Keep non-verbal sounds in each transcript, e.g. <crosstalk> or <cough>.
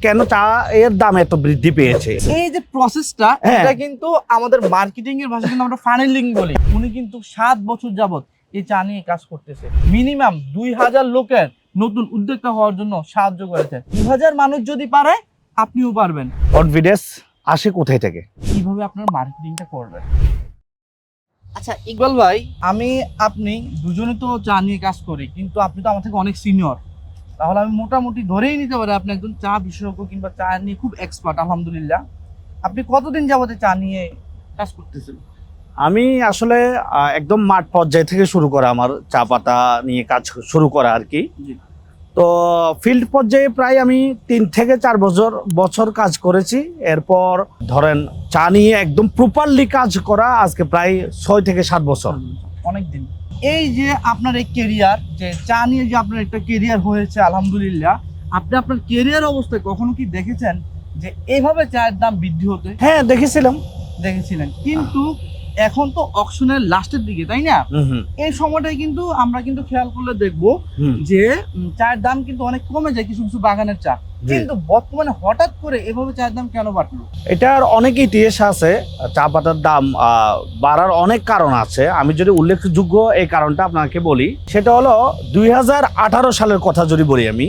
কেন চা এর দাম এত বৃদ্ধি পেয়েছে? এই যে প্রসেসটা হ্যাঁ। এটা কিন্তু আমাদের মার্কেটিং এর ভাষায় কিন্তু আমরা ফানেলিং বলি। উনি কিন্তু সাত বছর যাবত এই চা নিয়ে কাজ করতেছে। মিনিমাম দুই হাজার লোকের নতুন উদ্যোক্তা হওয়ার জন্য সাহায্য করেছে দু হাজার মানুষ যদি পারে আপনিও পারবেন। কনফিডেন্স আসে কোথায় থেকে? কীভাবে আপনার মার্কেটিংটা করবেন? আচ্ছা ইকবাল ভাই আমি আপনি দুজনে তো চা নিয়ে কাজ করি কিন্তু আপনি তো আমার থেকে অনেক সিনিয়র তাহলে আমি মোটামুটি ধরেই নিতে পারি আপনি একজন চা বিশেষজ্ঞ কিংবা চা নিয়ে খুব এক্সপার্ট আলহামদুলিল্লাহ। আপনি কতদিন যাবতে চা নিয়ে কাজ করতেছেন? আমি আসলে একদম মাঠ পর্যায় থেকে শুরু করা আমার চা পাতা নিয়ে কাজ শুরু করা আর কি। তো ফিল্ড পর্যায়ে প্রায় আমি তিন থেকে চার বছর বছর কাজ করেছি। এরপর ধরেন চা নিয়ে একদম প্রপারলি কাজ করা আজকে প্রায় ছয় থেকে সাত বছর। অনেক দিন। এই যে আপনার এই কেরিয়ার যে চা নিয়ে যে আপনার একটা কেরিয়ার হয়েছে আলহামদুলিল্লাহ। আপনি আপনার কেরিয়ার অবস্থায় কখনো কি দেখেছেন যে এইভাবে চায়ের দাম বৃদ্ধি হতে? হ্যাঁ দেখেছিলাম। দেখেছিলেন। কিন্তু এখন তো অকশনের লাস্টের দিকে তাই না? এই সময়টাই কিন্তু আমরা কিন্তু খেয়াল করলে দেখব যে চায়ের দাম কিন্তু অনেক কমে যায় কিছু কিছু বাগানের চা। কিন্তু বর্তমানে হঠাৎ করে এভাবে চায়ের দাম কেন বাড়লো? এটার অনেক ইতিহাস আছে চা পাতার দাম আহ, বাড়ার অনেক কারণ আছে। আমি যদি উল্লেখযোগ্য এই কারণটা আপনাকে বলি সেটা হলো দুই হাজার আঠারো সালের কথা যদি বলি আমি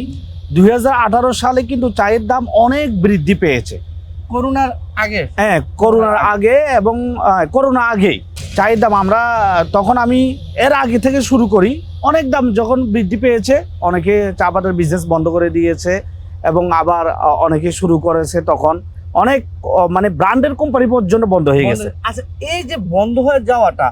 দুই হাজার আঠারো সালে কিন্তু চায়ের দাম অনেক বৃদ্ধি পেয়েছে। করোনার আগে? হ্যাঁ করোনার আগে। এবং করোনা আগেই। চায়ের দাম আমরা তখন আমি এর আগে থেকে শুরু করি। অনেক দাম যখন বৃদ্ধি পেয়েছে অনেকে চা পাতার বিজনেস বন্ধ করে দিয়েছে এবং আবার অনেকে শুরু করেছে তখন। অনেক মানে ব্র্যান্ডের কোম্পানি পর্যন্ত বন্ধ হয়ে গেছে। আচ্ছা এই যে বন্ধ হয়ে যাওয়াটা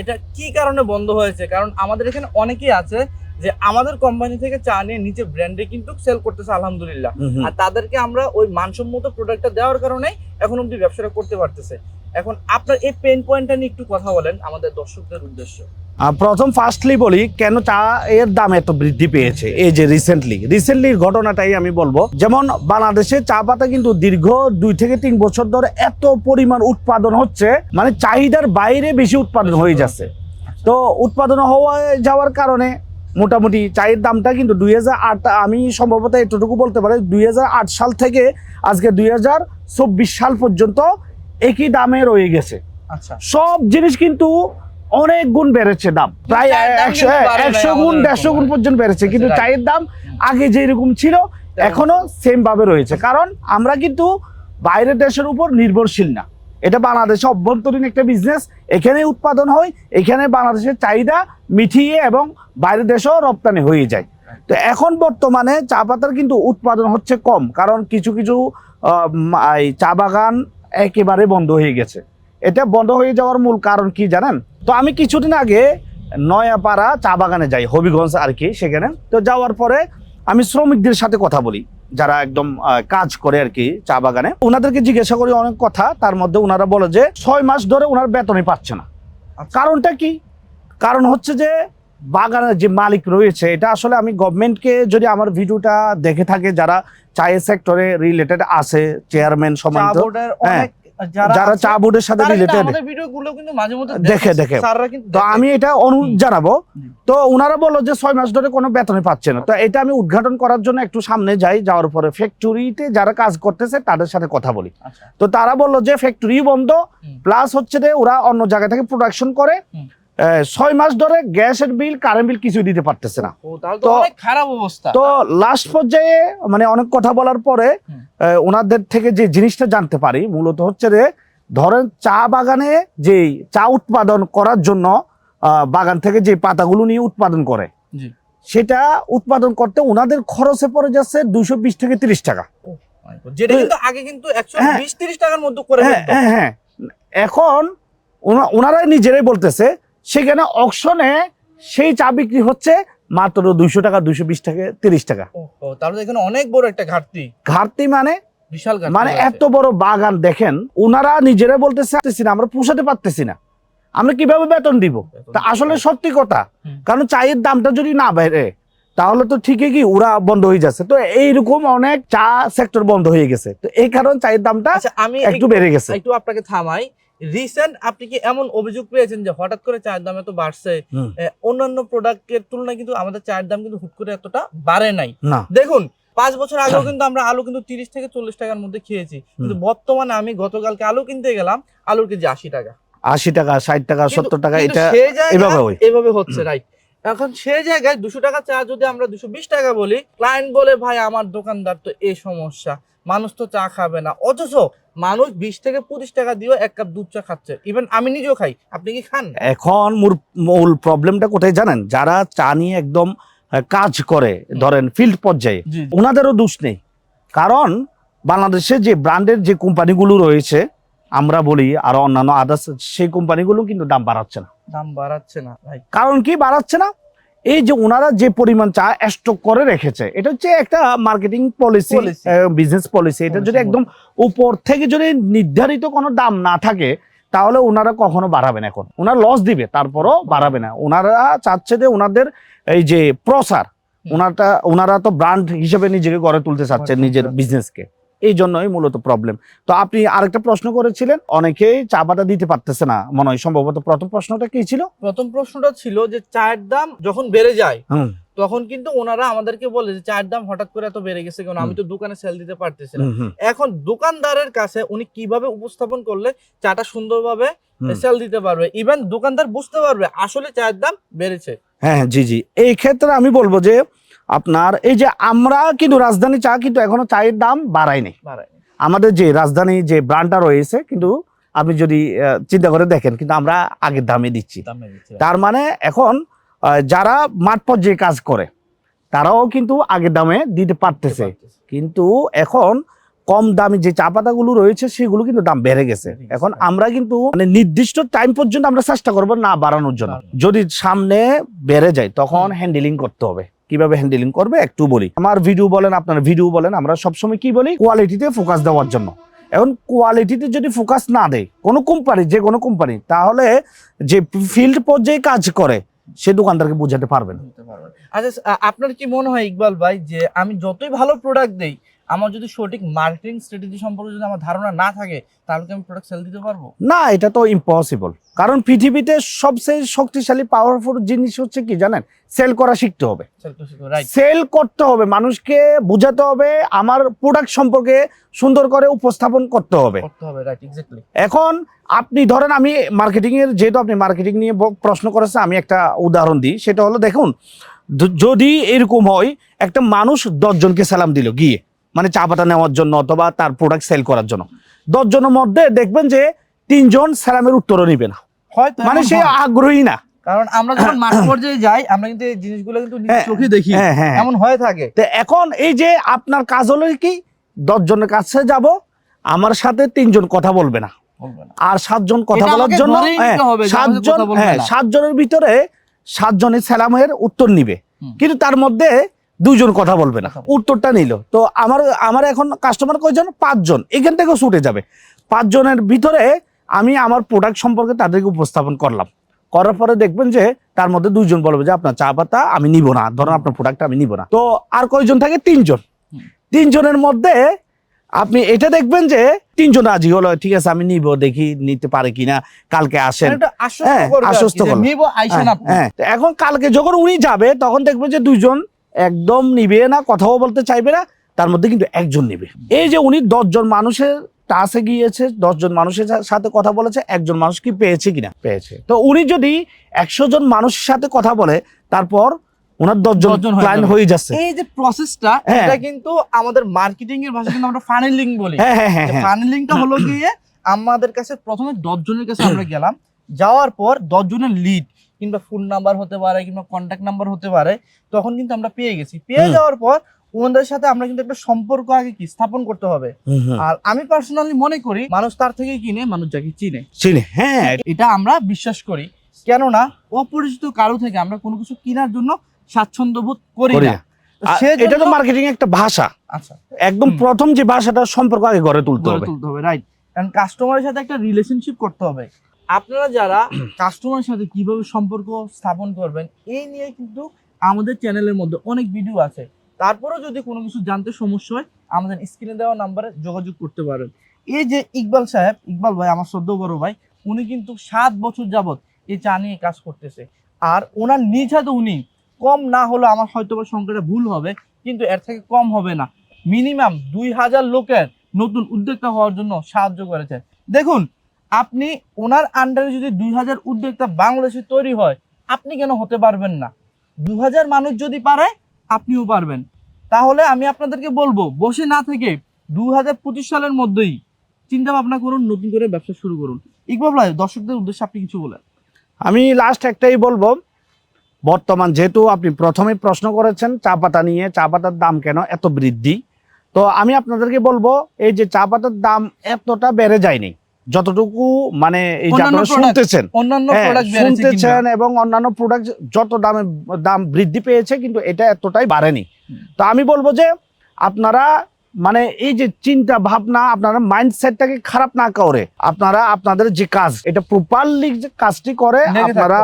এটা কি কারণে বন্ধ হয়েছে? কারণ আমাদের এখানে অনেকেই আছে যে আমাদের কোম্পানি থেকে চা নিয়ে নিজের ব্র্যান্ডে কিন্তু সেল করতেছে আলহামদুলিল্লাহ। হুম, হুম। আর তাদেরকে আমরা ওই মানসম্মত প্রোডাক্টটা দেওয়ার কারণে এখন অব্দি ব্যবসাটা করতে পারতেছে। এখন আপনার এই পেন পয়েন্টটা নিয়ে একটু কথা বলেন আমাদের দর্শকদের উদ্দেশ্য। প্রথম ফার্স্টলি বলি কেন চা এর দাম এত বৃদ্ধি পেয়েছে? এই যে রিসেন্টলি রিসেন্টলি ঘটনাটাই আমি বলব। যেমন বাংলাদেশে চা পাতা কিন্তু দীর্ঘ দুই থেকে তিন বছর ধরে এত পরিমাণ উৎপাদন হচ্ছে মানে চাহিদার বাইরে বেশি উৎপাদন হয়ে যাচ্ছে। তো উৎপাদন হওয়া যাওয়ার কারণে মোটামুটি চায়ের দামটা কিন্তু দুই হাজার আট আমি সম্ভবত এতটুকু বলতে পারি দুই হাজার আট সাল থেকে আজকে দুই হাজার চব্বিশ সাল পর্যন্ত একই দামে রয়ে গেছে। আচ্ছা। সব জিনিস কিন্তু অনেক গুণ বেড়েছে দাম। প্রায় একশো একশো গুণ দেড়শো গুণ পর্যন্ত বেড়েছে। কিন্তু চায়ের দাম আগে যেরকম ছিল এখনও সেম ভাবে রয়েছে। কারণ আমরা কিন্তু বাইরের দেশের উপর নির্ভরশীল না। এটা বাংলাদেশে অভ্যন্তরীণ একটা বিজনেস এখানে উৎপাদন হয়, এখানে বাংলাদেশের চাহিদা মিটিয়ে এবং বাইরের দেশেও রপ্তানি হয়ে যায়। তো এখন বর্তমানে চা পাতার কিন্তু উৎপাদন হচ্ছে কম, কারণ কিছু কিছু চা বাগান একেবারে বন্ধ হয়ে গেছে। এটা বন্ধ হয়ে যাওয়ার মূল কারণ কি জানেন? তো আমি কিছুদিন আগে নয়াপাড়া চা বাগানে যাই, হবিগঞ্জ আর কি সেখানে। তো যাওয়ার পরে আমি শ্রমিকদের সাথে কথা বলি। যারা একদম কাজ করে আর কি চা বাগানে ওনাদেরকে জিজ্ঞাসা করি অনেক কথা তার মধ্যে ওনারা বলে যে ছয় মাস ধরে ওনার বেতনই পাচ্ছে না আচ্ছা। কারণটা কি কারণ হচ্ছে যে বাগানের যে মালিক রয়েছে এটা আসলে আমি গভর্নমেন্টকে যদি আমার ভিডিওটা দেখে থাকে যারা চায়ের সেক্টরে রিলেটেড আছে চেয়ারম্যান সমান। অনেক যারা চা বোর্ডের সাথে রিলেটেড ভিডিওগুলো কিন্তু মাঝে মধ্যে দেখে, দেখে। তো আমি এটা অনুরোধ জানাব। তো ওনারা বলল যে ছয় মাস ধরে কোনো বেতনই পাচ্ছে না। তো এটা আমি উদ্ঘাটন করার জন্য একটু সামনে যাই যাওয়ার পরে ফ্যাক্টরিতে যারা কাজ করতেছে তাদের সাথে কথা বলি। আচ্ছা। তো তারা বলল যে ফ্যাক্টরি বন্ধ প্লাস হচ্ছে যে ওরা অন্য জায়গা থেকে প্রোডাকশন করে। ছয় মাস ধরে গ্যাসের বিল কারেন্ট বিল কিছুই দিতে পারতেছে না। তো খারাপ অবস্থা। তো লাস্ট পর্যায়ে মানে অনেক কথা বলার পরে ওনাদের থেকে যে জিনিসটা জানতে পারি মূলত হচ্ছে যে ধরেন চা বাগানে যে চা উৎপাদন করার জন্য বাগান থেকে যে পাতাগুলো নিয়ে উৎপাদন করে সেটা উৎপাদন করতে ওনাদের খরচে পড়ে যাচ্ছে দুশো বিশ থেকে তিরিশ টাকা। যেটা কিন্তু আগে কিন্তু একশো হ্যাঁ। বিশ তিরিশ টাকার মধ্যে করে হ্যাঁ হ্যাঁ হ্যাঁ। এখন ওনারাই নিজেরাই বলতেছে সেখানে অকশনে সেই চা বিক্রি হচ্ছে মাত্র দুইশো টাকা দুইশো বিশ টাকা তিরিশ টাকা। তাহলে এখানে অনেক বড় একটা ঘাটতি। ঘাটতি মানে? বিশাল মানে এত বড় বাগান দেখেন ওনারা নিজেরা বলতেছে না, আমরা পোষাতে পারতেছি না। আমরা কীভাবে বেতন দিব? তা আসলে সত্যি কথা কারণ চায়ের দামটা যদি না বেড়ে তাহলে তো ঠিকই কি ওরা বন্ধ হয়ে যাচ্ছে। তো এইরকম অনেক চা সেক্টর বন্ধ হয়ে গেছে। তো এই কারণে চায়ের দামটা আচ্ছা আমি একটু বেড়ে গেছে। একটু আপনাকে থামাই। রিসেন্ট আপনি কি এমন অভিযোগ পেয়েছেন যে হঠাৎ করে চায়ের দাম এত বাড়ছে? অন্যান্য প্রোডাক্টের তুলনায় কিন্তু আমাদের চায়ের দাম কিন্তু হুট করে এতটা বাড়ে নাই। দেখুন পাঁচ বছর আগেও কিন্তু আমরা আলু কিন্তু তিরিশ থেকে চল্লিশ টাকার মধ্যে খেয়েছি। কিন্তু বর্তমানে আমি গতকালকে আলু কিনতে গেলাম আলুর কেজি আশি টাকা। আশি টাকা ষাট টাকা সত্তর টাকা এটা এভাবে এভাবে হচ্ছে রাইট এখন সেই জায়গায় দুশো টাকা চা যদি আমরা দুশো বিশ টাকা বলি ক্লায়েন্ট বলে ভাই আমার দোকানদার তো এই সমস্যা। মানুষ তো চা খাবে না। অথচ মানুষ বিশ থেকে পঁচিশ টাকা দিয়েও এক কাপ দুধ চা খাচ্ছে। ইভেন আমি নিজেও খাই। আপনি কি খান? এখন মূল মূল প্রবলেমটা কোথায় জানেন? যারা চা নিয়ে একদম কাজ করে ধরেন ফিল্ড পর্যায়ে ওনাদেরও দোষ নেই। কারণ বাংলাদেশে যে ব্র্যান্ডের যে কোম্পানিগুলো রয়েছে আমরা বলি আর অন্যান্য আদার্স সেই কোম্পানিগুলো কিন্তু দাম বাড়াচ্ছে না। দাম বাড়াচ্ছে না কারণ কি? বাড়াচ্ছে না? এই যে ওনারা যে পরিমাণ চা স্টক করে রেখেছে এটা হচ্ছে একটা মার্কেটিং পলিসি বিজনেস পলিসি এটা যদি একদম উপর থেকে যদি নির্ধারিত কোনো দাম না থাকে তাহলে ওনারা কখনো বাড়াবে না এখন। ওনারা লস দিবে তারপরও বাড়াবে না। ওনারা চাচ্ছে যে ওনাদের এই যে প্রসার ওনারটা ওনারা তো ব্র্যান্ড হিসেবে নিজেকে গড়ে তুলতে চাচ্ছে নিজের বিজনেসকে এই জন্যই মূলত প্রবলেম তো আপনি আরেকটা প্রশ্ন করেছিলেন অনেকেই চা পাতা দিতে পারতেছে না। মনে হয় সম্ভবত প্রথম প্রশ্নটা কি ছিল? প্রথম প্রশ্নটা ছিল যে চায়ের দাম যখন বেড়ে যায় তখন কিন্তু ওনারা আমাদেরকে বলে যে চায়ের দাম হঠাৎ করে এত বেড়ে গেছে কারণ আমি তো দোকানে সেল দিতে পারতেছি না। এখন দোকানদারের কাছে উনি কীভাবে উপস্থাপন করলে চাটা সুন্দরভাবে। সেল দিতে পারবে? ইভেন দোকানদার বুঝতে পারবে আসলে চায়ের দাম বেড়েছে। হ্যাঁ জি জি। এই ক্ষেত্রে আমি বলব যে আপনার এই যে আমরা কিন্তু রাজধানী চা কিন্তু এখনও চায়ের দাম বাড়ায়নি। আমাদের যে রাজধানী যে ব্র্যান্ডটা রয়েছে কিন্তু আপনি যদি চিন্তা করে দেখেন কিন্তু আমরা আগের দামে দিচ্ছি। তার মানে এখন যারা মাঠ পর্যায়ে কাজ করে তারাও কিন্তু আগের দামে দিতে পারতেছে। কিন্তু এখন কম দামি যে চা পাতাগুলো রয়েছে সেগুলো কিন্তু দাম বেড়ে গেছে। এখন আমরা কিন্তু মানে নির্দিষ্ট টাইম পর্যন্ত আমরা চেষ্টা করব না বাড়ানোর জন্য। যদি সামনে বেড়ে যায় তখন হ্যান্ডেলিং করতে হবে। কীভাবে হ্যান্ডেলিং করবে একটু বলি। আমার ভিডিও বলেন, আপনার ভিডিও বলেন, আমরা সবসময় কি বলি? কোয়ালিটিতে ফোকাস দেওয়ার জন্য। এখন কোয়ালিটিতে যদি ফোকাস না দেয়, কোনো কোম্পানি যে কোনো কোম্পানি তাহলে যে ফিল্ড পর্যায়ে কাজ করে, সে দোকানদারকে বোঝাতে পারবেন। আচ্ছা আপনার কি মনে হয় ইকবাল ভাই, যে আমি যতই ভালো প্রোডাক্ট দেই আমার যদি সঠিক মার্কেটিং স্ট্র্যাটেজি সম্পর্কে যদি আমার ধারণা না থাকে তাহলে কি আমি প্রোডাক্ট সেল দিতে পারব। না এটা তো ইম্পসিবল কারণ পৃথিবীতে সবচেয়ে শক্তিশালী পাওয়ারফুল জিনিস হচ্ছে কি জানেন? সেল করা শিখতে হবে। সেল করতে হবে মানুষকে বোঝাতে হবে আমার প্রোডাক্ট সম্পর্কে সুন্দর করে উপস্থাপন করতে হবে। এখন আপনি ধরেন আমি মার্কেটিং এর যেহেতু আপনি মার্কেটিং নিয়ে প্রশ্ন করেছেন আমি একটা উদাহরণ দিই সেটা হলো দেখুন যদি এরকম হয় একটা মানুষ দশজনকে সালাম দিল গিয়ে। মানে চা পাতা নেওয়ার জন্য অথবা তার প্রোডাক্ট সেল করার জন্য। দশজনের মধ্যে দেখবেন যে তিনজন সালামের উত্তরও নিবে না। হয়তো মানে সে আগ্রহী না। কারণ আমরা যখন <coughs> মাঠ পর্যায়ে যাই আমরা কিন্তু এই জিনিসগুলো কিন্তু হ্যাঁ, চোখে দেখি। হ্যাঁ হ্যাঁ। এমন হয়ে থাকে। তো এখন এই যে আপনার কাজ হলো কি দশজনের কাছে যাব আমার সাথে তিনজন কথা বলবে না। আর সাতজন কথা বলার জন্য সাতজন হ্যাঁ সাতজনের ভিতরে সাতজনের সালামের উত্তর নিবে। কিন্তু তার মধ্যে দুইজন কথা বলবে না। উত্তরটা নিল। তো আমার আমার এখন কাস্টমার কয়জন? পাঁচজন। এখান থেকেও ছুটে যাবে। পাঁচজনের ভিতরে আমি আমার প্রোডাক্ট সম্পর্কে তাদেরকে উপস্থাপন করলাম। করার পরে দেখবেন যে তার মধ্যে দুইজন বলবে যে আপনার চা পাতা আমি নিব না। ধরুন আপনার প্রোডাক্ট আমি নিব না। তো আর কয়জন থাকে? তিনজন। তিনজনের মধ্যে আপনি এটা দেখবেন যে তিনজন রাজি হলো ঠিক আছে আমি নিব দেখি নিতে পারে কিনা। কালকে আসেন। মানে আশ্বস্ত হ্যাঁ, আশ্বস্ত হ্যাঁ, হ্যাঁ। এখন কালকে যখন উনি যাবে তখন দেখবেন যে দুইজন একদম নিবে না কথাও বলতে চাইবে না তার মধ্যে কিন্তু একজন নিবে। এই যে উনি দশজন মানুষের টাসে গিয়েছে দশজন মানুষের সাথে কথা বলেছে একজন মানুষ কি পেয়েছে কিনা? পেয়েছে। তো উনি যদি একশো জন মানুষের সাথে কথা বলে তারপর ওনার দশজন হয়ে ক্লায়েন্ট হয়ে যাচ্ছে। এই যে প্রসেসটা হ্যাঁ। এটা কিন্তু আমাদের মার্কেটিং এর ভাষায় কিন্তু আমরা ফানেলিং বলি। হ্যাঁ হ্যাঁ হ্যাঁ হ্যাঁ। ফানেলিংটা হলো গিয়ে আমাদের কাছে প্রথমে দশ জনের কাছে আমরা গেলাম। যাওয়ার পর দশ জনের লিড কিংবা ফোন নাম্বার হতে পারে কিংবা কন্ট্যাক্ট নাম্বার হতে পারে তখন কিন্তু আমরা পেয়ে গেছি। পেয়ে যাওয়ার পর ওনাদের সাথে আমরা কিন্তু একটা সম্পর্ক আগে কি স্থাপন করতে হবে। আর আমি পার্সোনালি মনে করি মানুষ তার থেকে কিনে মানুষ যাকে চিনে। চিনি হ্যাঁ। এটা আমরা বিশ্বাস করি। কেননা অপরিচিত কারও থেকে আমরা কোনো কিছু কেনার জন্য স্বাচ্ছন্দ্য বোধ করি না। এটা তো মার্কেটিং একটা ভাষা। আচ্ছা। একদম প্রথম যে ভাষাটা সম্পর্ক আগে গড়ে তুলতে হবে। তুলতে হবে রাইট কারণ কাস্টমারের সাথে একটা রিলেশনশিপ করতে হবে। আপনারা যারা <clears throat> কাস্টমারের সাথে কীভাবে সম্পর্ক স্থাপন করবেন এই নিয়ে কিন্তু আমাদের চ্যানেলের মধ্যে অনেক ভিডিও আছে। তারপরেও যদি কোনো কিছু জানতে সমস্যা হয় আমাদের স্ক্রিনে দেওয়া নাম্বারে যোগাযোগ করতে পারেন। এই যে ইকবাল সাহেব ইকবাল ভাই আমার সদ্য বড় ভাই উনি কিন্তু সাত বছর যাবত এই চা নিয়ে কাজ করতেছে। আর ওনার নিজ হাতে উনি কম না হলে আমার হয়তো বা সংখ্যাটা ভুল হবে কিন্তু এর থেকে কম হবে না। মিনিমাম দুই হাজার লোকের নতুন উদ্যোক্তা হওয়ার জন্য সাহায্য করেছে দেখুন আপনি ওনার আন্ডারে যদি দুই হাজার উদ্যোক্তা বাংলাদেশে তৈরি হয়, আপনি কেন হতে পারবেন না? দু হাজার মানুষ যদি পারে, আপনিও পারবেন। তাহলে আমি আপনাদেরকে বলব, বসে না থেকে দু হাজার পঁচিশ সালের মধ্যেই চিন্তা ভাবনা করুন, নতুন করে ব্যবসা শুরু করুন। ইকবাল ভাই, দর্শকদের উদ্দেশ্যে আপনি কিছু বলেন। আমি লাস্ট একটাই বলব, বর্তমান যেহেতু আপনি প্রথমে প্রশ্ন করেছেন, চা পাতা নিয়ে, চা পাতার দাম কেন এত বৃদ্ধি? তো আমি আপনাদেরকে বলব, এই যে চা পাতার দাম এতটা বেড়ে যায়নি। যতটুকু মানে এই যে আপনারা শুনতেছেন অন্যান্য হ্যাঁ, প্রোডাক্ট শুনতেছেন এবং অন্যান্য প্রোডাক্ট যত দামে দাম বৃদ্ধি পেয়েছে কিন্তু এটা এতটাই বাড়েনি। তো আমি বলব যে আপনারা মানে এই যে চিন্তা ভাবনা আপনারা মাইন্ডসেটটাকে খারাপ না করে আপনারা আপনাদের যে কাজ এটা প্রপারলি যে কাজটি করে আপনারা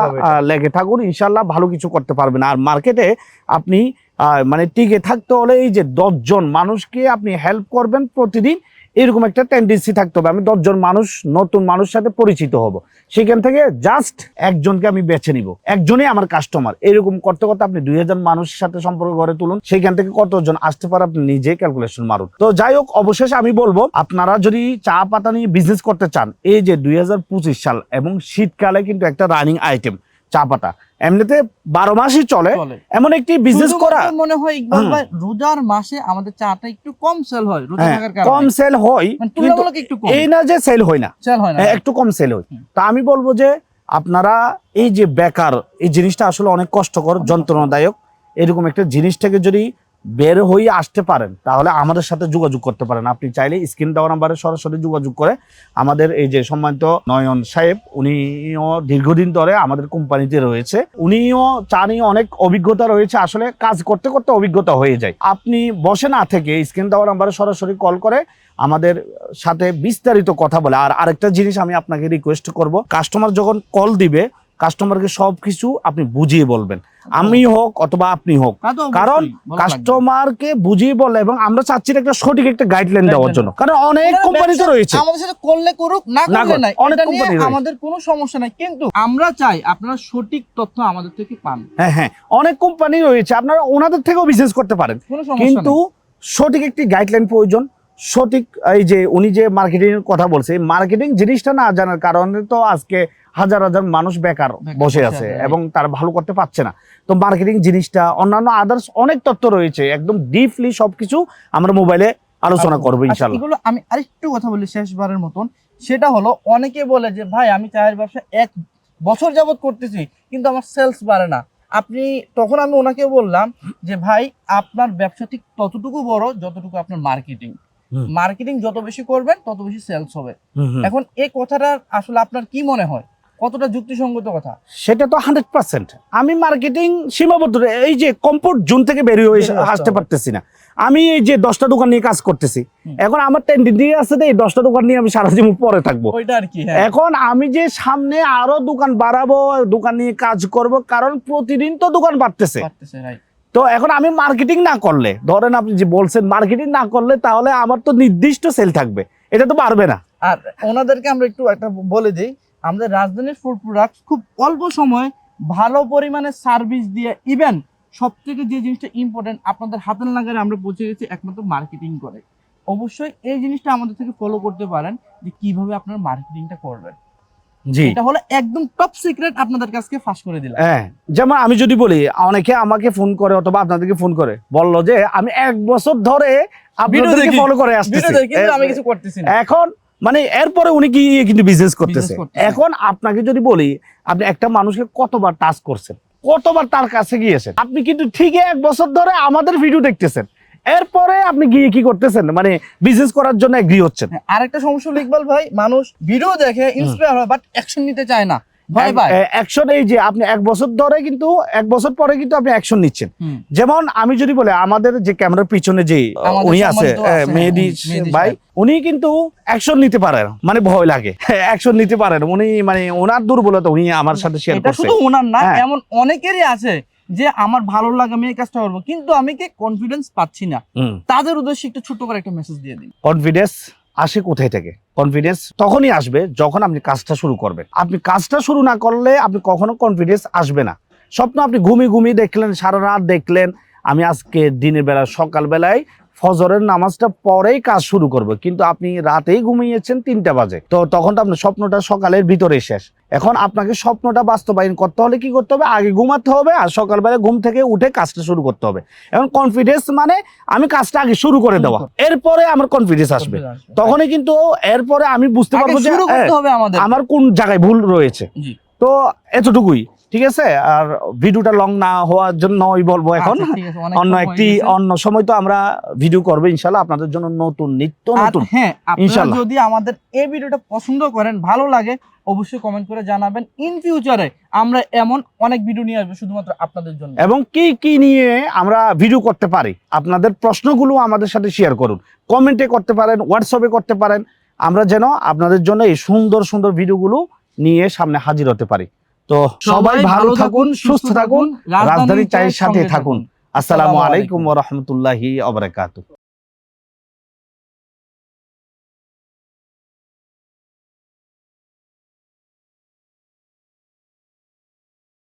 লেগে থাকুন ইনশাল্লাহ ভালো কিছু করতে পারবেন। আর মার্কেটে আপনি আহ, মানে টিকে থাকতে হলে এই যে দশজন মানুষকে আপনি হেল্প করবেন প্রতিদিন এরকম একটা টেন্ডেন্সি থাকতে হবে। আমি দশজন মানুষ, নতুন মানুষ সাথে পরিচিত হব। সেখান থেকে জাস্ট একজনকে আমি বেছে নিব। একজনই আমার কাস্টমার এরকম করতে করতে আপনি দুই হাজার মানুষের সাথে সম্পর্ক গড়ে তুলুন। সেখান থেকে কতজন আসতে পারে আপনি নিজে ক্যালকুলেশন মারুন। তো যাই হোক, অবশেষে আমি বলব, আপনারা যদি চা পাতা নিয়ে বিজনেস করতে চান, এই যে দুই হাজার পঁচিশ সাল এবং শীতকালে কিন্তু একটা রানিং আইটেম চা পাতা এমনিতে বারো মাসই চলে। এমন একটি বিজনেস করা মনে হয় ইকবাল ভাই রোজার মাসে আমাদের চাটা একটু কম সেল হয় রোজা থাকার কারণে। কম সেল হয় মানে কিন্তু একটু কম। এই না যে সেল হয় না। সেল হয় না। হ্যাঁ, একটু কম সেল হয়। তা আমি বলব যে আপনারা এই যে বেকার এই জিনিসটা আসলে অনেক কষ্টকর। যন্ত্রণাদায়ক। এরকম একটা জিনিস থেকে যদি বের হয়ে আসতে পারেন, তাহলে আমাদের সাথে যোগাযোগ করতে পারেন। আপনি চাইলে স্ক্রিন দেওয়া নাম্বারে সরাসরি যোগাযোগ করে আমাদের এই যে সম্মানিত নয়ন সাহেব, উনিও দীর্ঘদিন ধরে আমাদের কোম্পানিতে রয়েছে। উনিও চা নিয়ে অনেক অভিজ্ঞতা রয়েছে, আসলে কাজ করতে করতে অভিজ্ঞতা হয়ে যায়। আপনি বসে না থেকে স্ক্রিন দেওয়া নাম্বারে সরাসরি কল করে আমাদের সাথে বিস্তারিত কথা বলে। আর আরেকটা জিনিস আমি আপনাকে রিকোয়েস্ট করব কাস্টমার যখন কল দিবে কাস্টমারকে সব কিছু আপনি বুঝিয়ে বলবেন। আমি হোক অথবা আপনি হোক। কারণ কাস্টমারকে বুঝিয়ে বলে এবং আমরা চাচ্ছি একটা সঠিক একটা গাইডলাইন দেওয়ার জন্য। কারণ অনেক কোম্পানি তো রয়েছে। আমাদের সাথে করলে করুক না করলে নাই। অনেক রয়েছে। আমাদের কোনো সমস্যা নাই। কিন্তু আমরা চাই আপনারা সঠিক তথ্য আমাদের থেকে পান। হ্যাঁ হ্যাঁ। অনেক কোম্পানি রয়েছে। আপনারা ওনাদের থেকেও বিজনেস করতে পারেন। কিন্তু সঠিক একটি গাইডলাইন প্রয়োজন। সঠিক এই যে উনি যে মার্কেটিং এর কথা বলছে মার্কেটিং জিনিসটা না জানার কারণে তো আজকে হাজার হাজার মানুষ বেকার বসে আছে এবং তারা ভালো করতে পারছে না। তো মার্কেটিং জিনিসটা অন্যান্য আদার্স অনেক তথ্য রয়েছে একদম ডিপলি সবকিছু আমরা মোবাইলে আলোচনা করব আচ্ছা, ইনশাল্লাহ এগুলো আমি আরেকটু কথা বলি শেষবারের মতন। সেটা হলো অনেকে বলে যে ভাই আমি চায়ের ব্যবসা এক বছর যাবত করতেছি কিন্তু আমার সেলস বাড়ে না। আপনি তখন আমি ওনাকে বললাম যে ভাই আপনার ব্যবসা ঠিক ততটুকু বড় যতটুকু আপনার মার্কেটিং মার্কেটিং যত বেশি করবেন তত বেশি সেলস হবে। এখন এই কথাটা আসলে আপনার কি মনে হয়? কতটা যুক্তিসঙ্গত কথা? সেটা তো হান্ড্রেড পার্সেন্ট আমি মার্কেটিং সীমাবদ্ধ। এই যে কমফোর্ট জোন থেকে বেরিয়ে হয়ে আসতে পারতেছি না। আমি এই যে দশটা দোকান নিয়ে কাজ করতেছি এখন আমার টেন্ডেন্সি আছে এই দশটা দোকান নিয়ে আমি সারা জীবন পরে থাকব। হ্যাঁ। এখন আমি যে সামনে আরও দোকান বাড়াবো দোকান নিয়ে কাজ করব কারণ প্রতিদিন তো দোকান বাড়তেছে। তো এখন আমি মার্কেটিং না করলে ধরেন আপনি যে বলছেন মার্কেটিং না করলে তাহলে আমার তো নির্দিষ্ট সেল থাকবে। এটা তো পারবে না। আর ওনাদেরকে আমরা একটু একটা বলে দিই আমাদের রাজধানীর ফুড প্রোডাক্ট খুব অল্প সময় ভালো পরিমাণে সার্ভিস দিয়ে ইভেন সব থেকে যে জিনিসটা ইম্পর্টেন্ট আপনাদের হাতের নাগারে আমরা পৌঁছে গেছি একমাত্র মার্কেটিং করে। অবশ্যই এই জিনিসটা আমাদের থেকে ফলো করতে পারেন যে কীভাবে আপনার মার্কেটিংটা করবেন। এটা হলো একদম টপ সিক্রেট আপনাদের কাছে ফাঁস করে দিলাম। হ্যাঁ যেমন আমি যদি বলি অনেকে আমাকে ফোন করে অথবা আপনাদেরকে ফোন করে বলল যে আমি এক বছর ধরে আপনাদেরকে ফলো করে করতেছি এখন মানে এরপরে উনি কি কিন্তু বিজনেস করতেছে। এখন আপনাকে যদি বলি আপনি একটা মানুষকে কতবার টাচ করছেন? কতবার তার কাছে গিয়েছেন? আপনি কিন্তু ঠিক এক বছর ধরে আমাদের ভিডিও দেখতেছেন। এরপরে আপনি গিয়ে কি করতেছেন? মানে বিজনেস করার জন্য এগ্রি হচ্ছেন। আরেকটা সমস্যা হলো ইকবাল ভাই মানুষ ভিডিও দেখে ইন্সপায়ার হয় বাট অ্যাকশন নিতে চায় না। অ্যাকশন এই যে আপনি এক বছর ধরে কিন্তু এক বছর পরে কিন্তু আপনি অ্যাকশন নিচ্ছেন। যেমন আমি যদি বলে আমাদের যে ক্যামেরার পিছনে যে উনি আছে মেহেদি ভাই উনি কিন্তু অ্যাকশন নিতে পারেন মানে ভয় লাগে। <laughs> অ্যাকশন নিতে পারেন। উনি মানে ওনার দুর্বলতা উনি আমার সাথে শেয়ার করছে। শুধু ওনার না হ্যাঁ। এমন অনেকেরই আছে যে আমার ভালো লাগে আমি এই কাজটা করব কিন্তু আমি কি কনফিডেন্স পাচ্ছি না? তাদের উদ্দেশ্যে একটু ছোট করে একটা মেসেজ দিয়ে দিন। কনফিডেন্স আসে কোথায় থেকে? কনফিডেন্স তখনই আসবে যখন আপনি কাজটা শুরু করবেন। আপনি কাজটা শুরু না করলে আপনি কখনো কনফিডেন্স আসবে না। স্বপ্ন আপনি ঘুমিয়ে ঘুমিয়ে দেখলেন, সারা রাত দেখলেন, আমি আজকে দিনের বেলা সকালবেলায় ফজরের নামাজটা পরেই কাজ শুরু করবে। কিন্তু আপনি রাতেই ঘুমিয়েছেন তিনটা বাজে। তো তখন তো আপনার স্বপ্নটা সকালের ভিতরে শেষ। এখন আপনাকে স্বপ্নটা বাস্তবায়ন করতে হলে কি করতে হবে? আগে ঘুমাতে হবে আর সকালবেলা ঘুম থেকে উঠে কাজটা শুরু করতে হবে। এখন কনফিডেন্স মানে আমি কাজটা আগে শুরু করে দেওয়া। এরপরে আমার কনফিডেন্স আসবে। তখনই কিন্তু এরপরে আমি বুঝতে পারব যে হ্যাঁ, আমার কোন জায়গায় ভুল রয়েছে। তো এতটুকুই। ঠিক আছে? আর ভিডিওটা লং না হওয়ার জন্যই বলব এখন। আচ্ছা, অনেক অন্য একটি অন্য সময় তো আমরা ভিডিও করব ইনশাল্লাহ। আপনাদের জন্য নতুন নিত্য নতুন। হ্যাঁ আপনারা যদি আমাদের এই ভিডিওটা পছন্দ করেন ভালো লাগে অবশ্যই কমেন্ট করে জানাবেন। ইন ফিউচারে আমরা এমন অনেক ভিডিও নিয়ে আসব শুধুমাত্র আপনাদের জন্য। এবং কি কি নিয়ে আমরা ভিডিও করতে পারি? আপনাদের প্রশ্নগুলো আমাদের সাথে শেয়ার করুন। কমেন্টে করতে পারেন হোয়াটসঅ্যাপে করতে পারেন। আমরা যেন আপনাদের জন্য এই সুন্দর সুন্দর ভিডিওগুলো নিয়ে সামনে হাজির হতে পারি। তো সবাই ভালো থাকুন সুস্থ থাকুন রাজধানী চায়ের সাথে থাকুন। আসসালামু আলাইকুম রহমতুল্লাহ